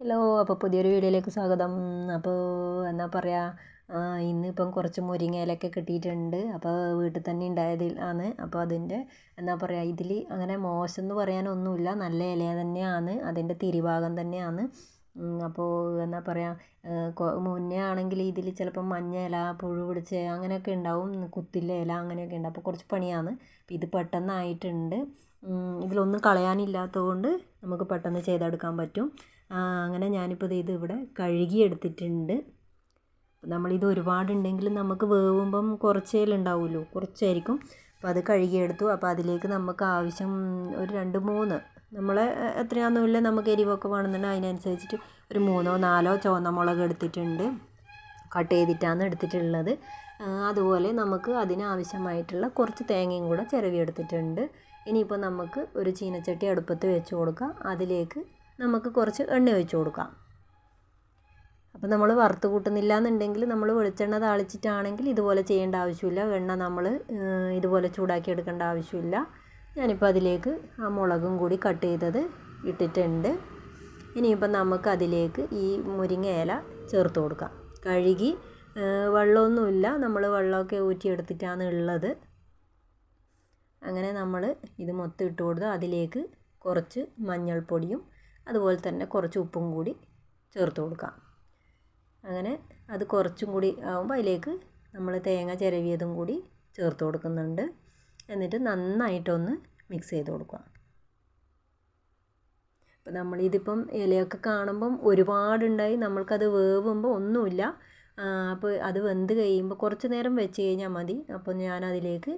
Hello അപ്പോൾ പുതിയൊരു വീഡിയോയിലേക്ക് സ്വാഗതം. അപ്പോൾ എന്നാ പറയുക ഇന്നിപ്പം കുറച്ച് മുരിങ്ങയിലൊക്കെ കിട്ടിയിട്ടുണ്ട്. അപ്പോൾ വീട്ടിൽ തന്നെ ഉണ്ടായതിൽ ആണ് അപ്പോൾ അതിന്റെ എന്നാ പറയുക ഇതിൽ അങ്ങനെ മോശം എന്ന് പറയാനൊന്നുമില്ല. നല്ല ഇല തന്നെയാണ്. അതിന്റെ തിരിഭാഗം തന്നെയാണ്. അപ്പോൾ എന്നാ പറയുക മുന്നേ ആണെങ്കിൽ ഇതിൽ ചിലപ്പം മഞ്ഞ ഇല പുഴു പിടിച്ച അങ്ങനെയൊക്കെ ഉണ്ടാവും. കുത്തില്ല ഇല അങ്ങനെയൊക്കെ ഉണ്ട്. അപ്പോൾ കുറച്ച് പണിയാണ്. ഇത് പെട്ടെന്നായിട്ടുണ്ട്. ഇതിലൊന്നും കളയാനില്ലാത്തത് കൊണ്ട് നമുക്ക് പെട്ടെന്ന് ചെയ്തെടുക്കാൻ പറ്റും. അങ്ങനെ ഞാനിപ്പോൾ ഇത് ഇവിടെ കഴുകിയെടുത്തിട്ടുണ്ട്. നമ്മളിത് ഒരുപാടുണ്ടെങ്കിൽ നമുക്ക് വേവുമ്പം കുറച്ചേ ഉണ്ടാവുമല്ലോ കുറച്ചായിരിക്കും. അപ്പോൾ അത് കഴുകിയെടുത്തു. അപ്പോൾ അതിലേക്ക് നമുക്ക് ആവശ്യം ഒരു രണ്ട് മൂന്ന് നമ്മളെ എത്രയാണെന്നുമില്ല നമുക്ക് എരിവൊക്കെ വേണമെന്നുണ്ടെങ്കിൽ അതിനനുസരിച്ചിട്ട് ഒരു മൂന്നോ നാലോ ചുവന്ന മുളക് എടുത്തിട്ടുണ്ട്. കട്ട് ചെയ്തിട്ടാണ് എടുത്തിട്ടുള്ളത്. അതുപോലെ നമുക്ക് അതിനാവശ്യമായിട്ടുള്ള കുറച്ച് തേങ്ങയും കൂടെ ചിരവി എടുത്തിട്ടുണ്ട് ഇനിയിപ്പോൾ നമുക്ക് ഒരു ചീനച്ചട്ടി അടുപ്പത്ത് വെച്ച് കൊടുക്കാം. അതിലേക്ക് നമുക്ക് കുറച്ച് എണ്ണ ഒഴിച്ച് കൊടുക്കാം. അപ്പോൾ നമ്മൾ വറുത്ത് കൂട്ടുന്നില്ല എന്നുണ്ടെങ്കിൽ നമ്മൾ വെളിച്ചെണ്ണ താളിച്ചിട്ടാണെങ്കിൽ ഇതുപോലെ ചെയ്യേണ്ട ആവശ്യമില്ല. എണ്ണ നമ്മൾ ഇതുപോലെ ചൂടാക്കി എടുക്കേണ്ട ആവശ്യമില്ല. ഞാനിപ്പോൾ അതിലേക്ക് ആ മുളകും കൂടി കട്ട് ചെയ്തത് ഇട്ടിട്ടുണ്ട്. ഇനിയിപ്പോൾ നമുക്ക് അതിലേക്ക് ഈ മുരിങ്ങ ഇല ചേർത്ത് കൊടുക്കാം. കഴുകി വെള്ളമൊന്നുമില്ല. നമ്മൾ വെള്ളമൊക്കെ ഊറ്റിയെടുത്തിട്ടാണ് ഉള്ളത്. അങ്ങനെ നമ്മൾ ഇത് മൊത്തം ഇട്ട് കൊടുത്ത് അതിലേക്ക് കുറച്ച് മഞ്ഞൾപ്പൊടിയും അതുപോലെ തന്നെ കുറച്ച് ഉപ്പും കൂടി ചേർത്ത് കൊടുക്കാം. അങ്ങനെ അത് കുറച്ചും കൂടി ആകുമ്പോൾ അതിലേക്ക് നമ്മൾ തേങ്ങ ചിരവിയതും കൂടി ചേർത്ത് കൊടുക്കുന്നുണ്ട്. എന്നിട്ട് നന്നായിട്ടൊന്ന് മിക്സ് ചെയ്ത് കൊടുക്കുക. അപ്പോൾ നമ്മളിതിപ്പം ഇലയൊക്കെ കാണുമ്പം ഒരുപാടുണ്ടായി. നമ്മൾക്കത് വേവുമ്പോൾ ഒന്നുമില്ല. അപ്പോൾ അത് വെന്ത് കഴിയുമ്പോൾ കുറച്ച് നേരം വെച്ച് കഴിഞ്ഞാൽ മതി. അപ്പോൾ ഞാനതിലേക്ക്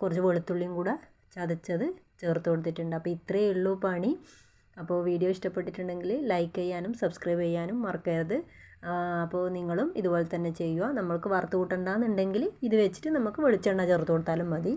കുറച്ച് വെളുത്തുള്ളിയും കൂടെ ചതച്ചത് ചേർത്ത് കൊടുത്തിട്ടുണ്ട്. അപ്പോൾ ഇത്രയേ ഉള്ളൂ പണി. അപ്പോൾ വീഡിയോ ഇഷ്ടപ്പെട്ടിട്ടുണ്ടെങ്കിൽ ലൈക്ക് ചെയ്യാനും സബ്സ്ക്രൈബ് ചെയ്യാനും മറക്കരുത്. അപ്പോൾ നിങ്ങളും ഇതുപോലെ തന്നെ ചെയ്യുക. നമ്മൾക്ക് വറുത്ത് കൂട്ടണ്ടെന്നുണ്ടെങ്കിൽ ഇത് വെച്ചിട്ട് നമുക്ക് വെളിച്ചെണ്ണ ചേർത്ത് കൊടുത്താലും മതി.